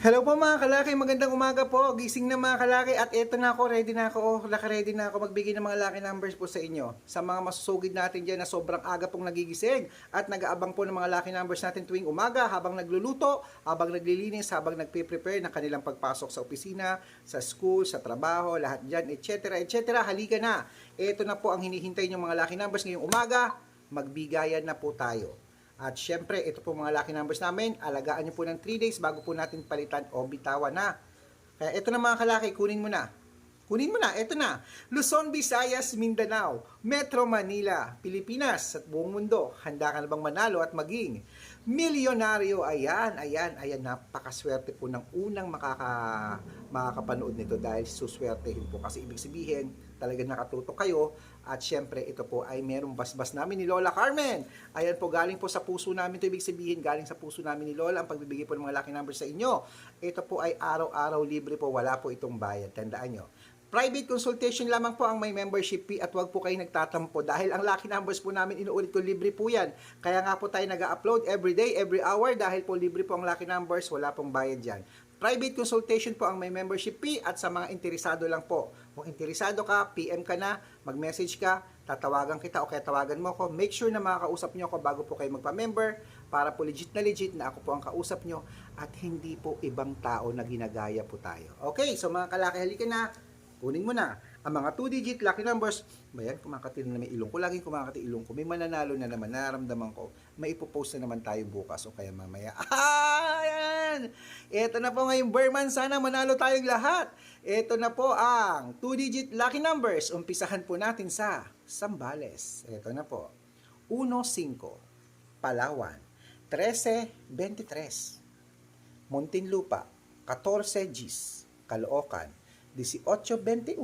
Hello po mga kalaki, magandang umaga po. Gising na mga kalaki at eto na ako, ready na ako. Laka-ready na ako magbigay ng mga lucky numbers po sa inyo. Sa mga masusugid natin dyan na sobrang aga pong nagigising at nag-aabang po ng mga lucky numbers natin tuwing umaga habang nagluluto, habang naglilinis, habang nagpe-prepare ng kanilang pagpasok sa opisina, sa school, sa trabaho, lahat dyan, etc. etc. Halika na. Eto na po ang hinihintay ng mga lucky numbers ngayong umaga. Magbigayan na po tayo. At syempre, ito po mga lucky numbers namin. Alagaan nyo po ng 3 days bago po natin palitan o bitawan na. Kaya ito na mga kalaki, kunin mo na. Kunin mo na, ito na. Luzon, Visayas, Mindanao, Metro Manila, Pilipinas at buong mundo. Handa ka na bang manalo at maging milyonaryo? Ayan, ayan, ayan. Napakaswerte po ng unang makaka, makakapanood nito dahil suswertehin po. Kasi ibig sabihin, talagang nakatutok kayo. At syempre, ito po ay merong basbas namin ni Lola Carmen. Ayan po, galing po sa puso namin. Ito ibig sabihin, galing sa puso namin ni Lola ang pagbibigay po ng mga lucky numbers sa inyo. Ito po ay araw-araw libre po. Wala po itong bayad. Tandaan nyo. Private consultation lamang po ang may membership fee at wag po kayo nagtatampo dahil ang lucky numbers po namin inuulit ko libre po yan. Kaya nga po tayo nag-upload every day, every hour dahil po libre po ang lucky numbers, wala pong bayad dyan. Private consultation po ang may membership fee at sa mga interesado lang po. Kung interesado ka, PM ka na, mag-message ka, tatawagan kita o kaya tawagan mo ako. Make sure na makakausap nyo ako bago po kayo magpa-member para po legit na legit na ako po ang kausap nyo at hindi po ibang tao na ginagaya po tayo. Okay, so mga kalaki, halika na. Kunin mo na ang mga 2-digit lucky numbers. Bayan, kumakati na may ilong ko. Laging kumakati ilong ko. May mananalo na naman. Nararamdaman ko. May ipopost na naman tayo bukas o kaya mamaya. Ayan! Ito na po ngayong Berman. Sana manalo tayong lahat. Ito na po ang 2-digit lucky numbers. Umpisahan po natin sa Sambales. Ito na po. 1-5. Palawan. 13-23. Muntinlupa. 14 Gs. Caloocan. 18.21,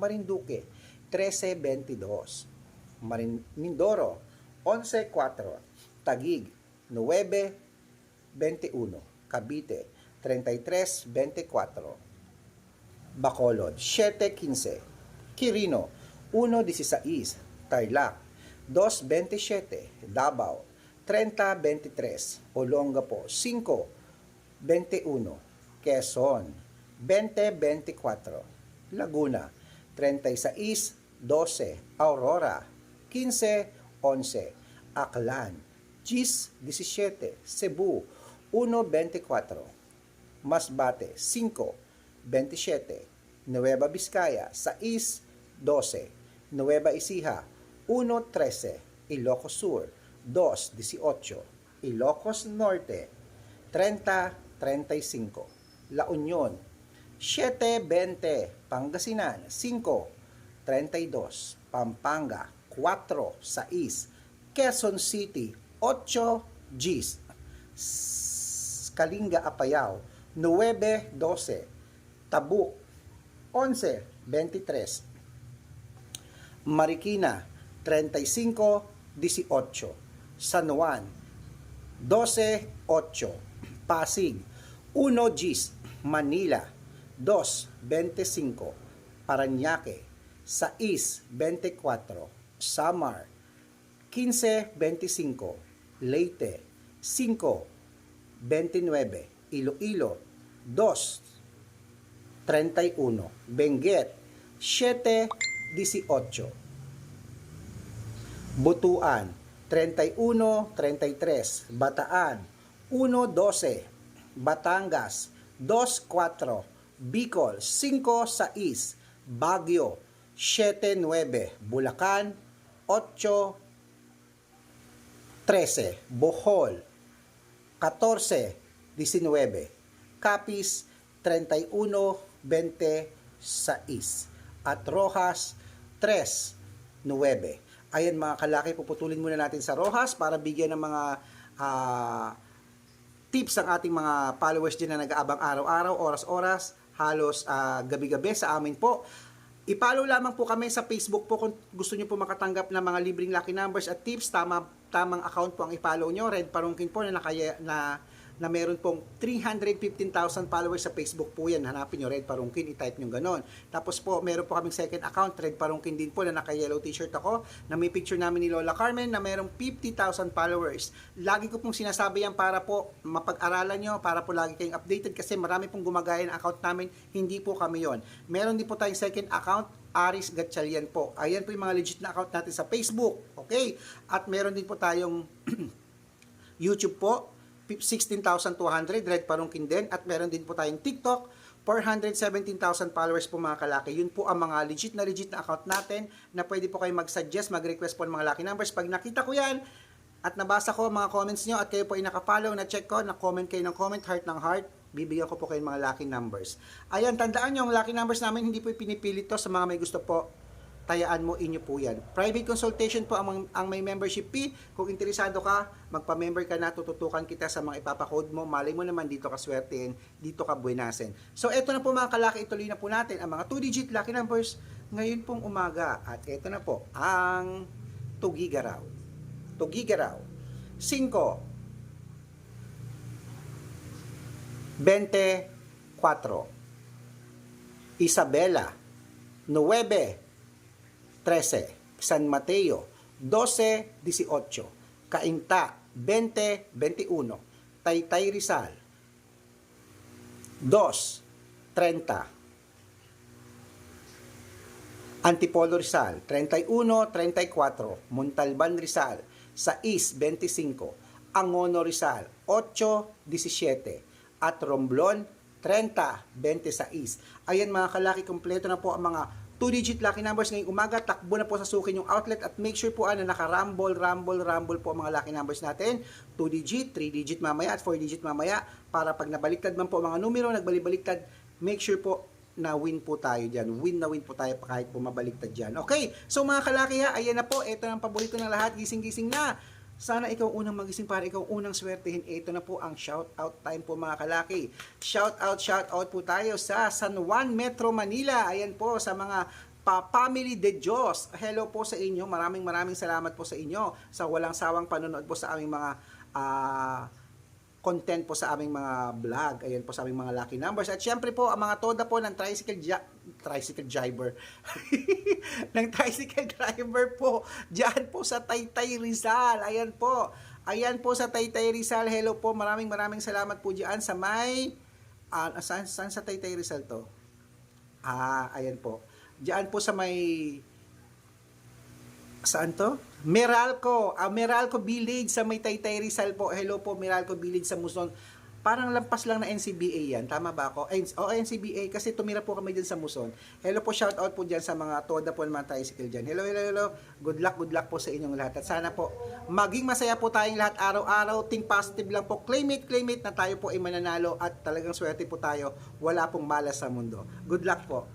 Marinduque, 13.22, Marin Mindoro, 11.4, Tagig, 9.21, Cavite, 33.24, Bacolod, 7.15, Quirino, 1.16, Tarlac, 2.27, Davao, 30.23, Olongapo, 5.21, Quezon, 2024, Laguna, 36-12, Aurora, 15-11, Aklan, Gis 17, Cebu, 1-24, Masbate, 5-27, Nueva Vizcaya, 6-12, Nueva Ecija, 1-13, Ilocos Sur, 2-18, Ilocos Norte, 30-35, La Union, 7.20 Pangasinan 5.32 Pampanga 4.6 Quezon City 8 Gs Kalinga Apayao 9.12 Tabuk 11.23 Marikina 35.18 San Juan 12.8 Pasig 1 Gs Manila 2.25 Paranaque 6.24 Samar 15.25 Leyte 5.29 Iloilo 2.31 Benguet 7.18 Butuan 31.33 Bataan 1.12 Batangas 2.4 Bicol 5-6, Baguio 7-9, Bulacan 8-13, Bohol 14-19, Capiz 31-26, at Rojas 3-9. Ayan mga kalaki, puputulin muna natin sa Rojas para bigyan ng mga ah, tips ang ating mga followers din na nag-aabang araw-araw, oras-oras, halos ah, gabi-gabi sa amin po. Ipalo lamang po kami sa Facebook po kung gusto niyo po makatanggap ng mga libreng lucky numbers at tips. Tama, tamang account po ang ipalo nyo. Red Parungkin po na, nakaya, na na meron pong 315,000 followers sa Facebook po yan. Hanapin nyo, Red Parungkin, i-type nyo ganon. Tapos po, meron po kaming second account, Red Parungkin din po, na naka-yellow t-shirt ako, na may picture namin ni Lola Carmen na merong 50,000 followers. Lagi ko pong sinasabi yan para po mapag-aralan nyo, para po lagi kayong updated kasi marami pong gumagaya ng account namin, hindi po kami yon. Meron din po tayong second account, Aris Gatchalian po. Ayan po yung mga legit na account natin sa Facebook. Okay? At meron din po tayong YouTube po, 16,200, Red Parungkin din. At meron din po tayong TikTok, 417,000 followers po mga kalaki. Yun po ang mga legit na legit na account natin na pwede po kayo mag-suggest, mag-request po ng mga lucky numbers. Pag nakita ko yan, at nabasa ko mga comments nyo at kayo po ay nakapollow, na-check ko, na-comment kayo ng comment, heart ng heart, bibigyan ko po kayo ng mga lucky numbers. Ayan, tandaan nyo, ang lucky numbers namin, hindi po pinipilit to sa mga may gusto po tayaan mo inyo po yan. Private consultation po ang, ang may membership fee. Kung interesado ka, magpa-member ka na, tututukan kita sa mga ipapakode mo. Malay mo naman dito ka swertein, dito ka buenasin. So, eto na po mga kalaki, ituloy na po natin ang mga 2-digit lucky numbers ngayon pong umaga. At eto na po, ang Tugigaraw. Tugigaraw. 5, 24. Isabela, 9, 13. San Mateo, 12, 18. Cainta, 20, 21. Taytay Rizal, 2, 30. Antipolo Rizal, 31, 34. Montalban Rizal, 6, 25. Angono Rizal, 8, 17. At Romblon, 30, 26. Ayan mga kalaki, kompleto na po ang mga 2-digit lucky numbers ngayong umaga. Takbo na po sa sukin yung outlet at make sure po ano, naka-rumble, rumble, rumble po ang mga lucky numbers natin. 2-digit, 3-digit mamaya at 4-digit mamaya para pag nabaliktad man po mga numero, nagbaliktad, make sure po na win po tayo dyan. Win na win po tayo kahit po mabaliktad dyan. Okay, so mga kalaki ha, ayan na po. Ito ang paborito ng lahat. Gising-gising na. Sana ikaw unang magising para ikaw unang swertehin. Ito na po ang shout out time po mga kalaki. Shout out, shout out po tayo sa San Juan Metro Manila. Ayan po sa mga pa-family de Diyos. Hello po sa inyo. Maraming maraming salamat po sa inyo sa walang sawang panonood po sa aming mga ah, content po sa aming mga vlog. Ayan po sa aming mga lucky numbers. At syempre po, ang mga toda po ng tricycle ja- tricycle driver. ng tricycle driver po. Diyan po sa Taytay Rizal. Ayan po. Ayan po sa Taytay Rizal. Hello po. Maraming maraming salamat po diyan sa may ah, saan, saan sa Taytay Rizal to? Ah, ayan po. Diyan po sa may Saan to? Meralco. Ah, Meralco Village sa may Taytay Rizal po. Hello po, Meralco Village sa Muson. Parang lampas lang na NCBA yan. Tama ba ako? Ay, oh, NCBA kasi tumira po kami dyan sa Muson. Hello po, shout out po dyan sa mga toda po ng mga tricycle dyan. Hello, hello, hello. Good luck, good luck po sa inyong lahat. At sana po, maging masaya po tayong lahat araw-araw. Think positive lang po. Claim it, claim it na tayo po ay mananalo at talagang swerte po tayo. Wala pong malas sa mundo. Good luck po.